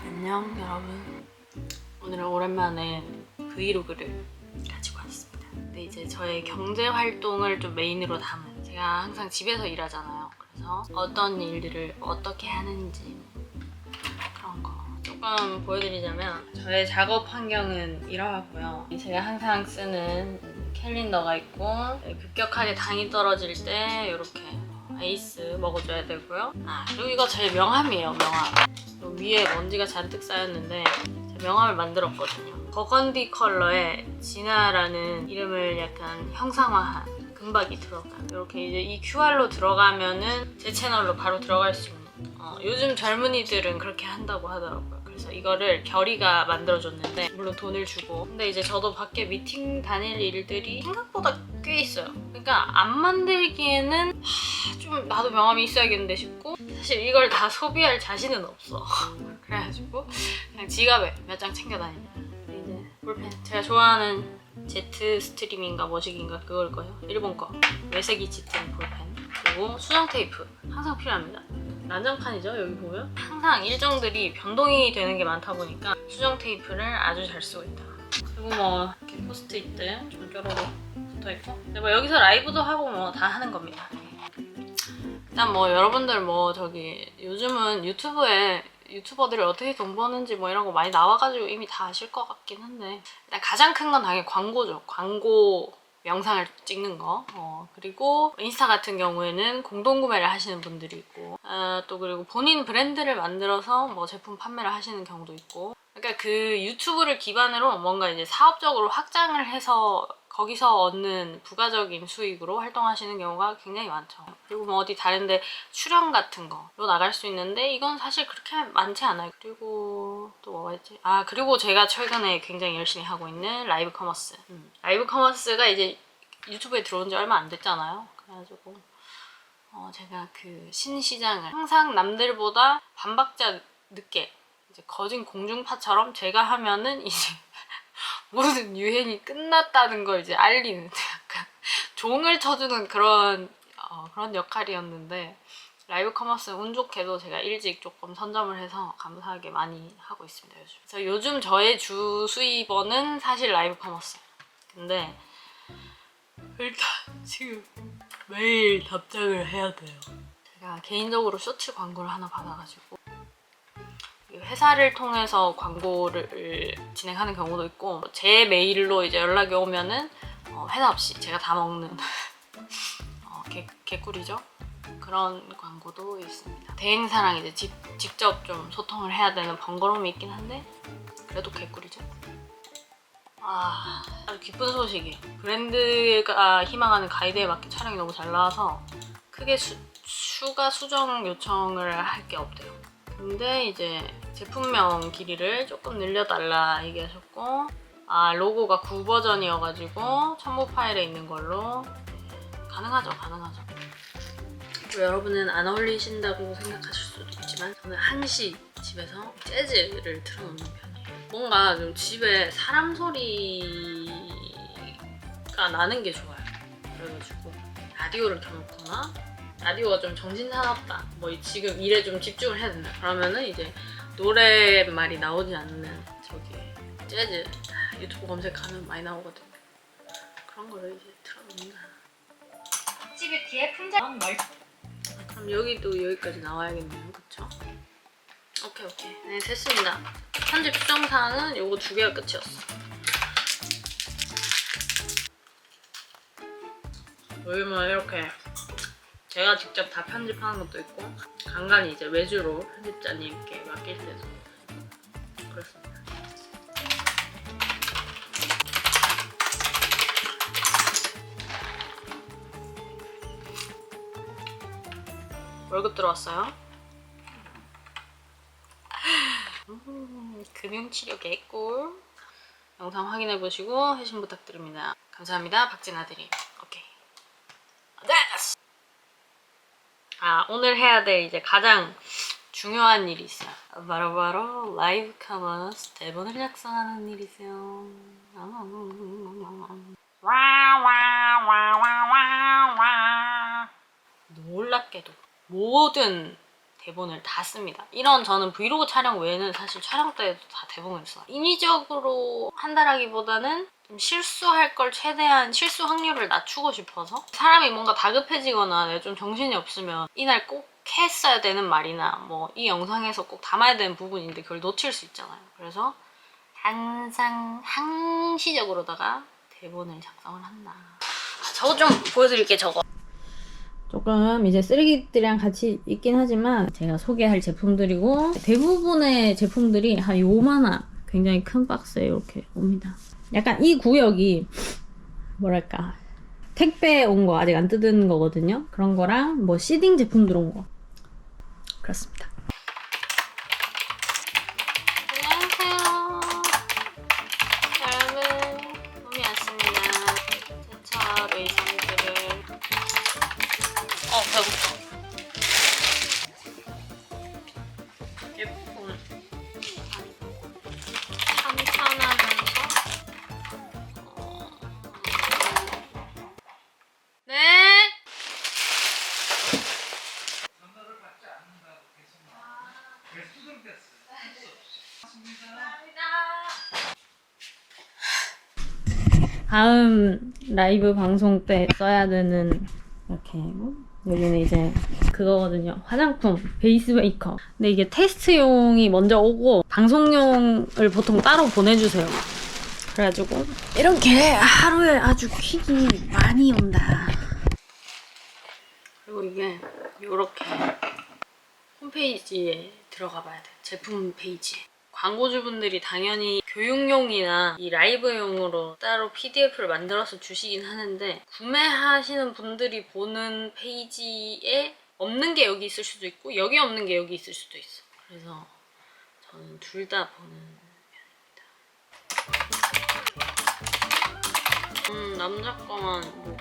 안녕 여러분. 오늘은 오랜만에 브이로그를 가지고 왔습니다. 근데 이제 저의 경제 활동을 좀 메인으로 담은 제가 항상 집에서 일하잖아요. 그래서 어떤 일들을 어떻게 하는지 그런 거 조금 보여드리자면 저의 작업 환경은 이러하고요. 제가 항상 쓰는 캘린더가 있고 급격하게 당이 떨어질 때 이렇게 아이스 먹어줘야 되고요 아 그리고 이거 제 명함이에요 명함 요 위에 먼지가 잔뜩 쌓였는데 제가 명함을 만들었거든요. 버건디 컬러의 진아라는 이름을 약간 형상화한 금박이 들어간 이렇게 이제 이 QR로 들어가면은 제 채널로 바로 들어갈 수 있는 어, 요즘 젊은이들은 그렇게 한다고 하더라고요. 그래서 이거를 결이가 만들어줬는데 물론 돈을 주고 근데 이제 저도 밖에 미팅 다닐 일들이 생각보다 꽤 있어요. 그러니까 안 만들기에는 하, 좀 나도 명함이 있어야겠는데 싶고 사실 이걸 다 소비할 자신은 없어. 그래가지고 그냥 지갑에 몇 장 챙겨 다닙니다. 이제 볼펜 제가 좋아하는 제트 스트림인가 머시기인가 그걸 거예요. 일본 거 외색이 짙은 볼펜 그리고 수정 테이프 항상 필요합니다. 난장판이죠 여기 보면 항상 일정들이 변동이 되는 게 많다 보니까 수정 테이프를 아주 잘 쓰고 있다. 그리고 뭐 이렇게 포스트잇들 좀 쪼로로 붙어 있고 근데 뭐 여기서 라이브도 하고 뭐 다 하는 겁니다. 일단 뭐 여러분들 뭐 저기 요즘은 유튜브에 유튜버들이 어떻게 돈 버는지 뭐 이런 거 많이 나와가지고 이미 다 아실 것 같긴 한데 일단 가장 큰 건 당연히 광고죠. 광고 영상을 찍는 거. 어, 그리고 인스타 같은 경우에는 공동 구매를 하시는 분들이 있고 어, 또 그리고 본인 브랜드를 만들어서 뭐 제품 판매를 하시는 경우도 있고 그러니까 그 유튜브를 기반으로 뭔가 이제 사업적으로 확장을 해서 거기서 얻는 부가적인 수익으로 활동하시는 경우가 굉장히 많죠. 그리고 뭐 어디 다른데 출연 같은 거로 나갈 수 있는데 이건 사실 그렇게 많지 않아요. 그리고 또 뭐가 있지? 아 그리고 제가 최근에 굉장히 열심히 하고 있는 라이브 커머스. 음, 라이브 커머스가 이제 유튜브에 들어온 지 얼마 안 됐잖아요. 그래가지고 어, 제가 그 신시장을 항상 남들보다 반박자 늦게 이제 거진 공중파처럼 제가 하면은 이제 모든 유행이 끝났다는 걸 이제 알리는 약간 종을 쳐주는 그런 어, 그런 역할이었는데 라이브 커머스 운 좋게도 제가 일찍 조금 선점을 해서 감사하게 많이 하고 있습니다 요즘. 그래서 요즘 저의 주 수입원은 사실 라이브 커머스. 근데 일단 지금 매일 답장을 해야 돼요. 제가 개인적으로 쇼츠 광고를 하나 받아가지고 회사를 통해서 광고를 진행하는 경우도 있고 제 메일로 이제 연락이 오면은 어, 회사 없이 제가 다 먹는 어, 개, 개꿀이죠. 그런 광고도 있습니다. 대행사랑 이제 직, 직접 좀 소통을 해야 되는 번거로움이 있긴 한데 그래도 개꿀이죠. 아, 아주 기쁜 소식이 브랜드가 희망하는 가이드에 맞게 촬영이 너무 잘 나와서 크게 수, 추가 수정 요청을 할 게 없대요. 근데 이제 제품명 길이를 조금 늘려달라 얘기하셨고 아 로고가 9 버전이어가지고 첨부 파일에 있는 걸로. 가능하죠 가능하죠. 그리고 여러분은 안 어울리신다고 생각하실 수도 있지만 저는 항시 집에서 재즈를 틀어놓는 편이에요. 뭔가 좀 집에 사람 소리가 나는 게 좋아요. 그래가지고 라디오를 켜놓거나 라디오가 좀 정신 사납다 뭐 지금 일에 좀 집중을 해야 된다 그러면은 이제 노래말이 나오지 않는 저기 재즈 유튜브 검색하면 많이 나오거든요. 그런 거를 이제 틀어놓는다. 집에 뒤에 품절 널 그럼 여기도 여기까지 나와야겠네요, 그쵸? 오케이 오케이, 네 됐습니다. 편집 수정사항은 요거 두 개가 끝이었어. 여기만 이렇게 제가 직접 다 편집하는 것도 있고 간간히 이제 외주로 편집자님께 맡길 때도 그렇습니다. 월급 들어왔어요. 음, 금융치료 개꿀. 영상 확인해 보시고 회신 부탁드립니다. 감사합니다. 박진아 드림. 오케이. 됐어. 아 오늘 해야 될 이제 가장 중요한 일이 있어요. 바로 바로 라이브 커머스 대본을 작성하는 일이세요. 놀랍게도 모든 대본을 다 씁니다. 이런 저는 브이로그 촬영 외에는 사실 촬영 때도 다 대본을 써요. 인위적으로 한다라기보다는 좀 실수할 걸 최대한 실수 확률을 낮추고 싶어서 사람이 뭔가 다급해지거나 내가 좀 정신이 없으면 이날 꼭 했어야 되는 말이나 뭐 이 영상에서 꼭 담아야 되는 부분인데 그걸 놓칠 수 있잖아요. 그래서 항상 항시적으로다가 대본을 작성을 한다. 아, 저거 좀 보여드릴게 저거. 조금 이제 쓰레기들이랑 같이 있긴 하지만 제가 소개할 제품들이고 대부분의 제품들이 한 요만한 굉장히 큰 박스에 이렇게 옵니다. 약간 이 구역이 뭐랄까 택배 온 거 아직 안 뜯은 거거든요. 그런 거랑 뭐 시딩 제품들 온 거. 그렇습니다. 다음 라이브 방송 때 써야 되는 이렇게 여기는 이제 그거거든요. 화장품 베이스 메이커. 근데 이게 테스트용이 먼저 오고 방송용을 보통 따로 보내주세요. 그래가지고 이렇게 하루에 아주 퀵이 많이 온다. 그리고 이게 요렇게 홈페이지에 들어가 봐야 돼 제품 페이지에 광고주분들이 당연히 교육용이나 이 라이브용으로 따로 PDF를 만들어서 주시긴 하는데 구매하시는 분들이 보는 페이지에 없는 게 여기 있을 수도 있고 여기 없는 게 여기 있을 수도 있어. 그래서 저는 둘 다 보는 편입니다. 음 남자 거만 뭐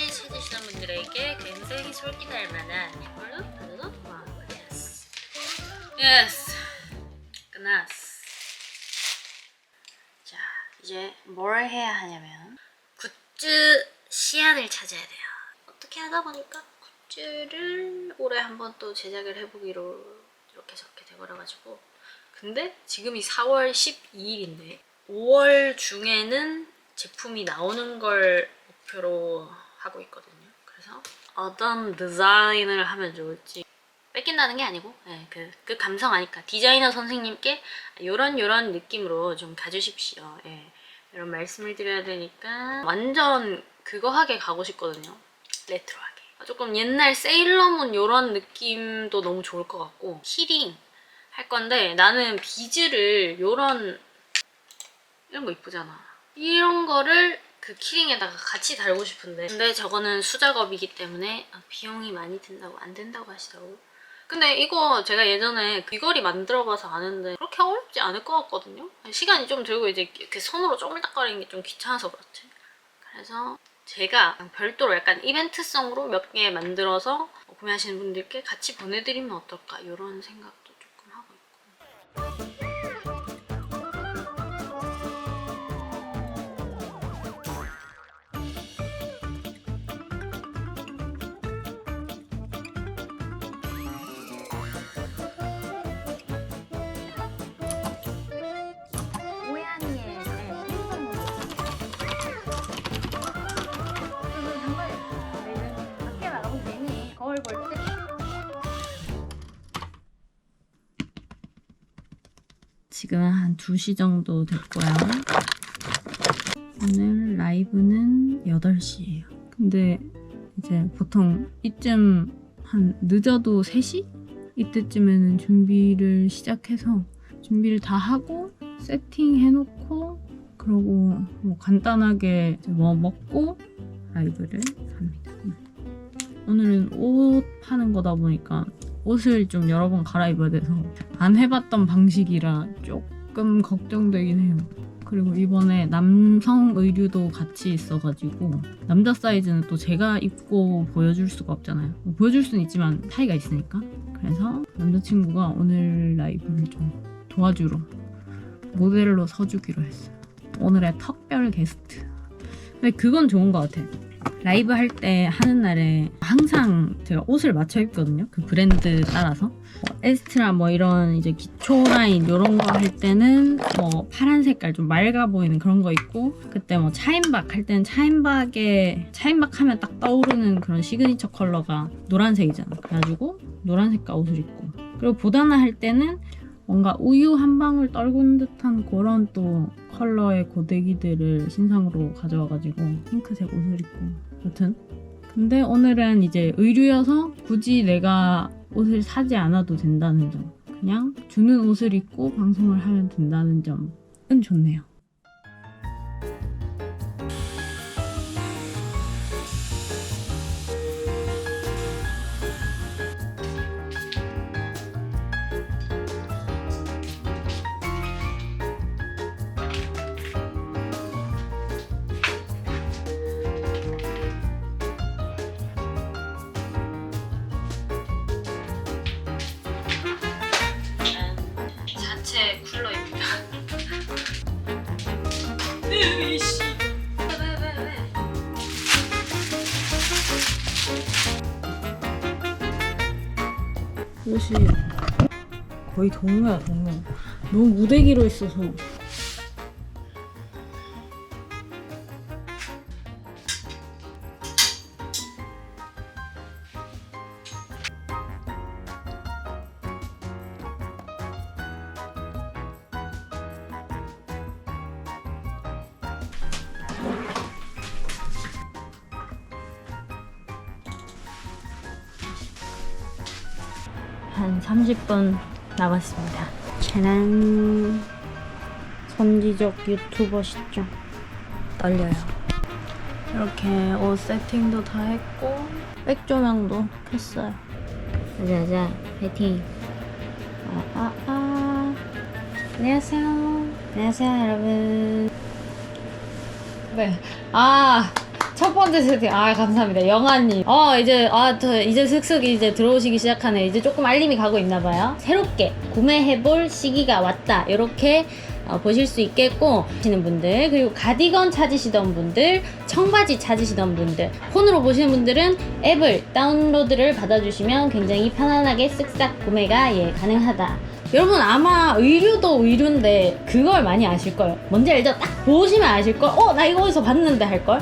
청바지 찾으시던 분들에게 굉장히 솔깃할 만한 이걸로 바로 와우 예스. 예스. 끝났어. 자 이제 뭘 해야 하냐면 굿즈 시안을 찾아야 돼요. 어떻게 하다 보니까 굿즈를 올해 한번 또 제작을 해보기로 이렇게 저렇게 돼버려가지고. 근데 지금이 4월 12일인데 5월 중에는 제품이 나오는 걸 목표로 하고 있거든요. 그래서 어떤 디자인을 하면 좋을지 뺏긴다는 게 아니고 예, 그, 그 감성 아니까 디자이너 선생님께 요런 요런 느낌으로 좀 가주십시오. 예, 이런 말씀을 드려야 되니까 완전 그거 하게 가고 싶거든요. 레트로하게. 조금 옛날 세일러문 요런 느낌도 너무 좋을 것 같고 키링 할 건데 나는 비즈를 요런 이런 거 이쁘잖아. 이런 거를 그 키링에다가 같이 달고 싶은데 근데 저거는 수작업이기 때문에 아, 비용이 많이 든다고 안 된다고 하시더라고. 근데 이거 제가 예전에 귀걸이 만들어봐서 아는데 그렇게 어렵지 않을 것 같거든요. 시간이 좀 들고 이제 이렇게 손으로 쪼물딱거리는 게 좀 귀찮아서 그렇지. 그래서 제가 별도로 약간 이벤트성으로 몇 개 만들어서 구매하시는 분들께 같이 보내드리면 어떨까 이런 생각도 조금 하고 있고. 지금 한 2시 정도 됐고요. 오늘 라이브는 8시예요. 근데 이제 보통 이쯤 한 늦어도 3시? 이때쯤에는 준비를 시작해서 준비를 다 하고 세팅해놓고 그러고 뭐 간단하게 뭐 먹고 라이브를 합니다. 오늘은 옷 파는 거다 보니까 옷을 좀 여러 번 갈아입어야 돼서 안 해봤던 방식이라 조금 걱정되긴 해요. 그리고 이번에 남성 의류도 같이 있어가지고 남자 사이즈는 또 제가 입고 보여줄 수가 없잖아요. 뭐 보여줄 수는 있지만 차이가 있으니까. 그래서 남자친구가 오늘 라이브를 좀 도와주러 모델로 서주기로 했어요. 오늘의 특별 게스트. 근데 그건 좋은 것 같아. 라이브 할 때 하는 날에 항상 제가 옷을 맞춰 입거든요. 그 브랜드 따라서. 뭐 에스트라 뭐 이런 이제 기초 라인 이런 거 할 때는 뭐 파란 색깔 좀 맑아 보이는 그런 거 있고 그때 뭐 차인박 할 때는 차인박에 차인박 하면 딱 떠오르는 그런 시그니처 컬러가 노란색이잖아. 그래가지고 노란색깔 옷을 입고 그리고 보다나 할 때는 뭔가 우유 한 방울 떨군 듯한 그런 또 컬러의 고데기들을 신상으로 가져와가지고 핑크색 옷을 입고. 여튼. 근데 오늘은 이제 의류여서 굳이 내가 옷을 사지 않아도 된다는 점. 그냥 주는 옷을 입고 방송을 하면 된다는 점은 좋네요 옷이 거의 동료야 동료 너무 무대기로 있어서 한 30분 남았습니다. 짜란. 선지적 유튜버시죠. 떨려요. 이렇게 옷 세팅도 다 했고 백 조명도 켰어요. 자자 자, 파이팅. 아, 아, 아. 안녕하세요. 안녕하세요, 여러분. 네. 아, 첫 번째 세팅. 아, 감사합니다. 영아님. 어, 이제, 아, 저, 이제 슥슥 이제 들어오시기 시작하네. 이제 조금 알림이 가고 있나봐요. 새롭게 구매해볼 시기가 왔다. 이렇게 어, 보실 수 있겠고, 하시는 분들, 그리고 가디건 찾으시던 분들, 청바지 찾으시던 분들, 폰으로 보시는 분들은 앱을 다운로드를 받아주시면 굉장히 편안하게 쓱싹 구매가 예, 가능하다. 여러분 아마 의류도 의류인데 그걸 많이 아실 거예요. 뭔지 알죠? 딱 보시면 아실 걸. 어, 나 이거 어디서 봤는데 할 걸.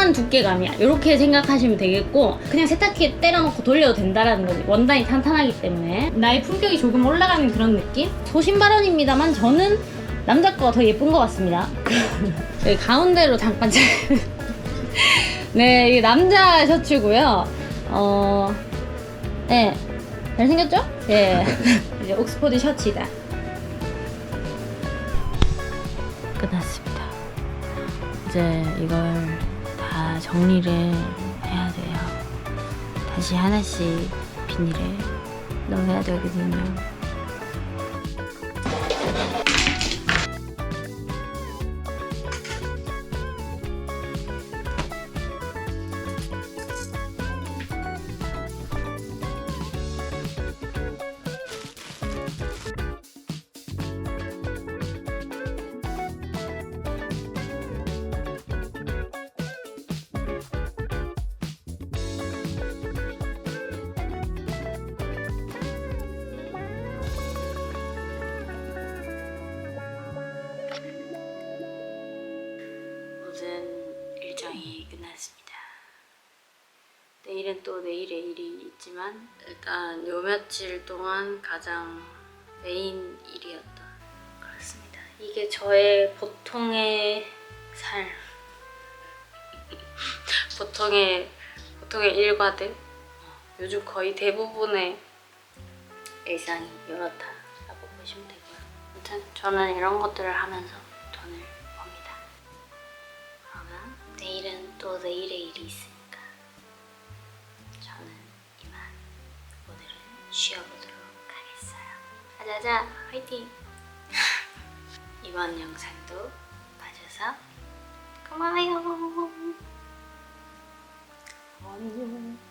적당한 두께감이야. 이렇게 생각하시면 되겠고 그냥 세탁기에 때려놓고 돌려도 된다라는 거지. 원단이 탄탄하기 때문에 나의 품격이 조금 올라가는 그런 느낌? 소신 발언입니다만 저는 남자 거가 더 예쁜 것 같습니다. 여기 가운데로 잠깐 네, 이게 남자 셔츠고요. 어, 네, 잘생겼죠? 예. 이제 옥스포드 셔츠다. 끝났습니다. 이제 이걸 다 정리를 해야 돼요. 다시 하나씩 비닐에 넣어야 되거든요. 내일은 또 내일의 일이 있지만 일단 요 며칠 동안 가장 메인 일이었던 그렇습니다. 이게 저의 보통의 삶, 보통의 보통의 일과들 요즘 거의 대부분의 일상이 이렇다라고 보시면 되고요. 아무튼 저는 이런 것들을 하면서 돈을 법니다. 그러면 내일은 또 내일의 일이 있으니까 쉬어보도록 하겠어요. 아자자 화이팅! 이번 영상도 봐줘서 고마워요. 안녕.